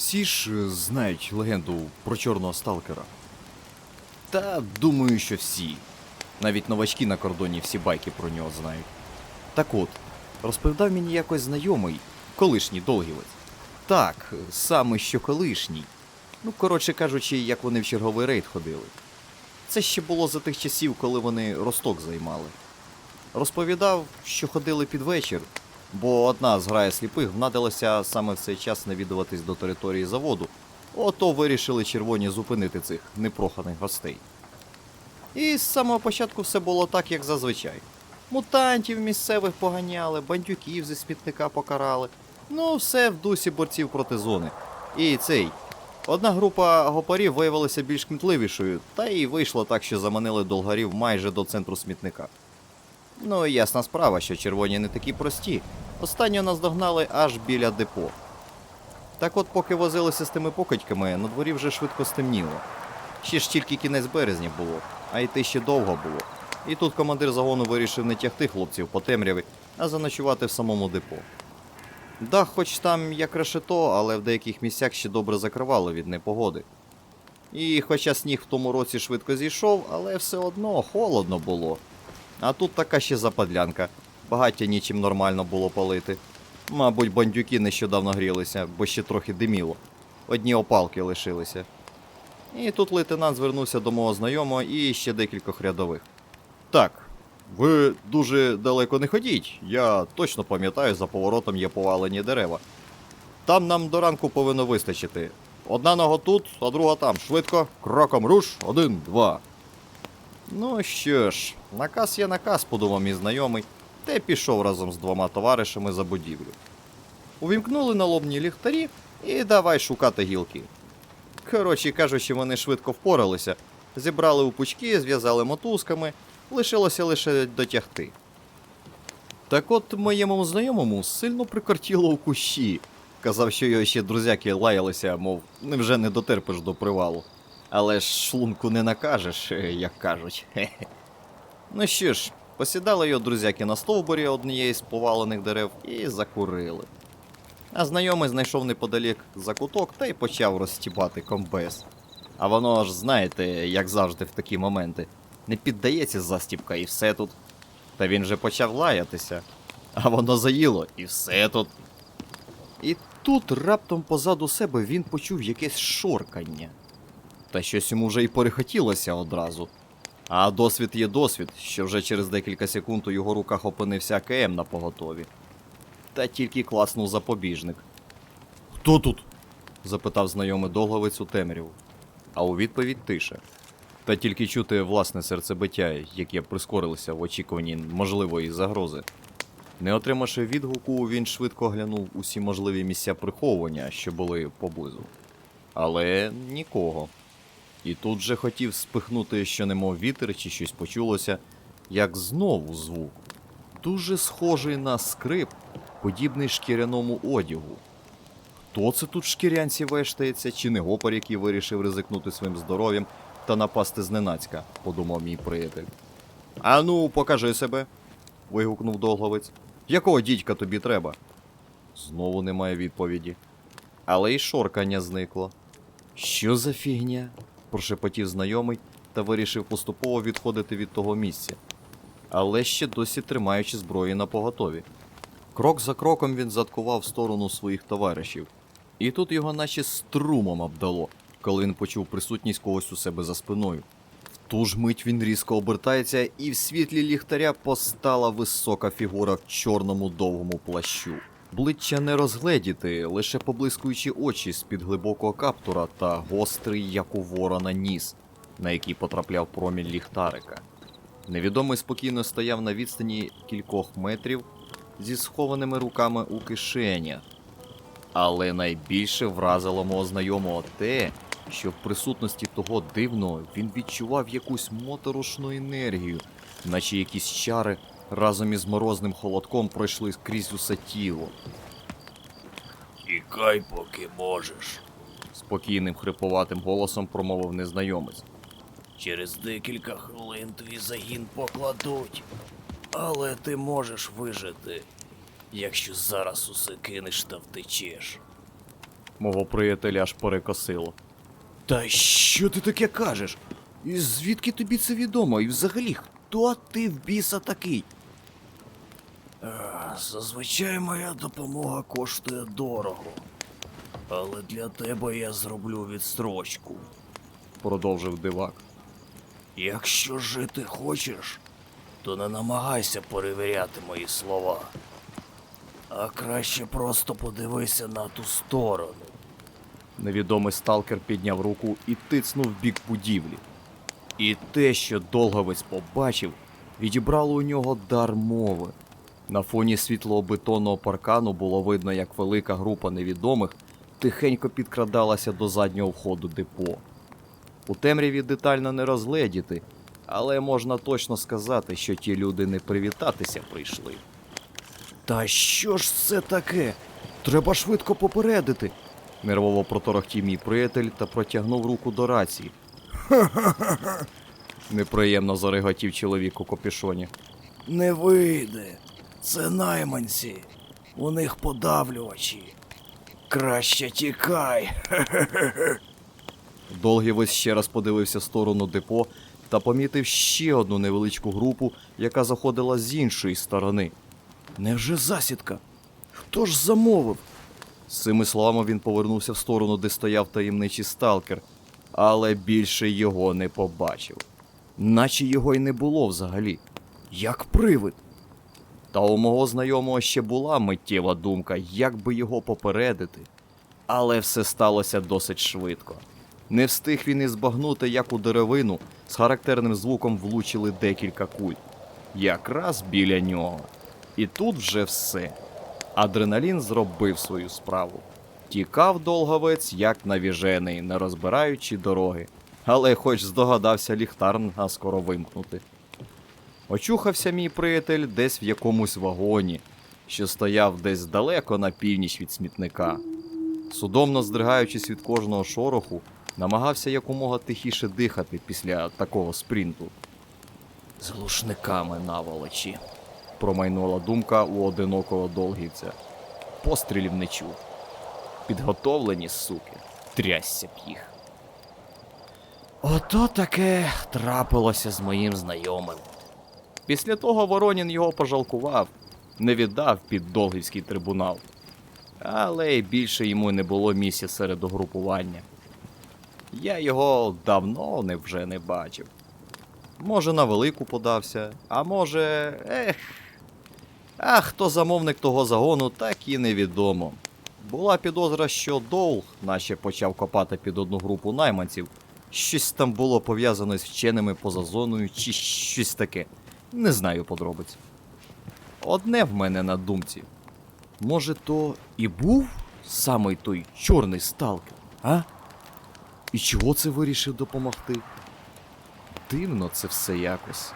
Всі ж е, знають легенду про чорного сталкера. Та думаю, що всі. Навіть новачки на кордоні всі байки про нього знають. Так от, розповідав мені якось знайомий, колишній долгівець. Так, саме що колишній. Ну, коротше кажучи, як вони в черговий рейд ходили. Це ще було за тих часів, коли вони росток займали. Розповідав, що ходили під вечір, бо одна з грає сліпих внадилася саме в цей час навідуватись до території заводу. Ото вирішили червоні зупинити цих непроханих гостей. І з самого початку все було так, як зазвичай. Мутантів місцевих поганяли, бандюків зі смітника покарали. Ну, все в дусі борців проти зони. І цей. Одна група гопарів виявилася більш кмітливішою, та й вийшло так, що заманили долгарів майже до центру смітника. Ну і ясна справа, що червоні не такі прості. Останнього наздогнали аж біля депо. Так от, поки возилися з тими покидьками, на дворі вже швидко стемніло. Ще ж тільки кінець березня було, а йти ще довго було. І тут командир загону вирішив не тягти хлопців по темряві, а заночувати в самому депо. Дах, хоч там як решето, але в деяких місцях ще добре закривало від непогоди. І хоча сніг в тому році швидко зійшов, але все одно холодно було. А тут така ще западлянка. Багаття нічим нормально було палити. Мабуть, бандюки нещодавно грілися, бо ще трохи диміло. Одні опалки лишилися. І тут лейтенант звернувся до мого знайомого і ще декількох рядових. Так, ви дуже далеко не ходіть. Я точно пам'ятаю, за поворотом є повалені дерева. Там нам до ранку повинно вистачити. Одна нога тут, а друга там. Швидко, кроком руш, один, два. Ну що ж, наказ є наказ, подумав мій знайомий, та й пішов разом з двома товаришами за будівлю. Увімкнули налобні ліхтарі і давай шукати гілки. Коротше кажучи, вони швидко впоралися, зібрали у пучки, зв'язали мотузками, лишилося лише дотягти. Так от моєму знайомому сильно прикортіло у кущі. Казав, що його ще друзяки лаялися, мов невже не дотерпиш до привалу. Але ж шлунку не накажеш, е, як кажуть. Ну що ж, посідали його друзяки на стовбурі однієї з повалених дерев і закурили. А знайомий знайшов неподалік закуток та й почав розстібати комбез. А воно ж, знаєте, як завжди в такі моменти, не піддається застібка і все тут. Та він же почав лаятися. А воно заїло і все тут. І тут раптом позаду себе він почув якесь шоркання. Та щось йому вже й перехотілося одразу. А досвід є досвід, що вже через декілька секунд у його руках опинився АКМ на поготові. Та тільки класнув запобіжник. Хто тут? запитав знайомий долговець у темряву. А у відповідь тиша. Та тільки чути власне серцебиття, яке прискорилося в очікуванні можливої загрози. Не отримавши відгуку, він швидко оглянув усі можливі місця приховування, що були поблизу. Але нікого. І тут же хотів спихнути, що немов вітер чи щось почулося, як знову звук. Дуже схожий на скрип, подібний шкіряному одягу. Хто це тут шкірянці вештається, чи не гопар, який вирішив ризикнути своїм здоров'ям та напасти зненацька, подумав мій приятель. Ану, покажи себе. вигукнув долговець. Якого дідька тобі треба? Знову немає відповіді. Але й шоркання зникло. Що за фігня? Прошепотів знайомий та вирішив поступово відходити від того місця, але ще досі тримаючи зброю на поготові. Крок за кроком він заткував в сторону своїх товаришів, і тут його наче струмом обдало, коли він почув присутність когось у себе за спиною. В ту ж мить він різко обертається, і в світлі ліхтаря постала висока фігура в чорному довгому плащу. Бличчя не розгледіти, лише поблискуючі очі з-під глибокого каптура та гострий, як у ворона, ніс, на який потрапляв промінь ліхтарика. Невідомий спокійно стояв на відстані кількох метрів зі схованими руками у кишенях. Але найбільше вразило мого знайомого те, що в присутності того дивного він відчував якусь моторошну енергію, наче якісь чари разом із морозним холодком пройшли крізь усе тіло. Тікай, поки можеш. Спокійним хриповатим голосом промовив незнайомець. Через декілька хвилин твій загін покладуть. Але ти можеш вижити, якщо зараз усе кинеш та втечеш. Мого приятеля аж перекосило. Та що ти таке кажеш? І звідки тобі це відомо? І взагалі, хто ти в біса такий? Зазвичай моя допомога коштує дорого. Але для тебе я зроблю відстрочку. продовжив дивак. Якщо жити хочеш, то не намагайся перевіряти мої слова. А краще просто подивися на ту сторону. Невідомий сталкер підняв руку і тицнув в бік будівлі. І те, що Долговець побачив, відібрало у нього дар мови. На фоні світлого бетонного паркану було видно, як велика група невідомих тихенько підкрадалася до заднього входу депо. У темряві детально не розгледіти, але можна точно сказати, що ті люди не привітатися прийшли. Та що ж це таке? Треба швидко попередити. Нервово проторохтів мій приятель та протягнув руку до рації. Ха-ха! Неприємно зареготів чоловік у капюшоні. Не вийде. Це найманці. У них подавлювачі. Краще тікай. Долгівець ще раз подивився в сторону депо та помітив ще одну невеличку групу, яка заходила з іншої сторони. Невже засідка? Хто ж замовив? З цими словами він повернувся в сторону, де стояв таємничий сталкер, але більше його не побачив. Наче його й не було взагалі. Як привид. Та у мого знайомого ще була миттєва думка, як би його попередити. Але все сталося досить швидко. Не встиг він і збагнути, як у деревину з характерним звуком влучили декілька куль. Якраз біля нього. І тут вже все. Адреналін зробив свою справу. Тікав долговець, як навіжений, не розбираючи дороги, але хоч здогадався ліхтар наскоро вимкнути. Очухався мій приятель десь в якомусь вагоні, що стояв десь далеко на північ від смітника. Судомно здригаючись від кожного шороху, намагався якомога тихіше дихати після такого спринту. З глушниками наволочі, промайнула думка у одинокого долгівця. Пострілів не чув. Підготовлені суки, трясся б їх. Ото таке трапилося з моїм знайомим. Після того Воронін його пожалкував, не віддав під Долгівський трибунал. Але й більше йому не було місця серед угрупування. Я його давно не вже не бачив. Може, на велику подався, а може. ех. А хто замовник того загону, так і невідомо. Була підозра, що Долг, наче почав копати під одну групу найманців, щось там було пов'язано з вченими поза зоною чи щось таке. Не знаю подробиць. Одне в мене на думці. Може, то і був самий той чорний сталкер, а? І чого це вирішив допомогти? Дивно це все якось.